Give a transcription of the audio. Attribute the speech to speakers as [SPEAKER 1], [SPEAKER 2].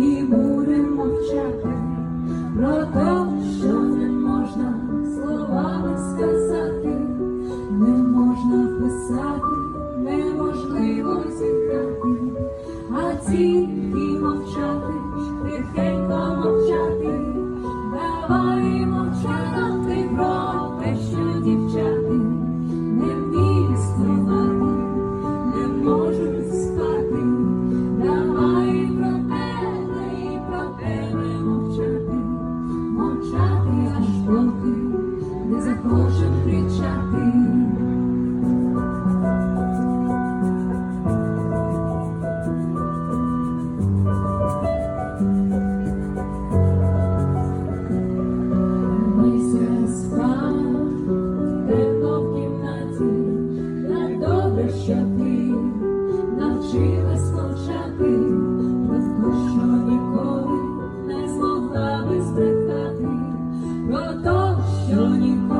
[SPEAKER 1] і бури мовчати про те, що не можна словами сказати, не можна писати, неможливо зіграти, а тільки мовчати, тихенько мовчати, давай мовчати. може кричати. Мися спав, темно в кімнаті, на добре, що ти навчилась мовчати, про те, що ніколи не змогла би збрехати, про те, що ніколи.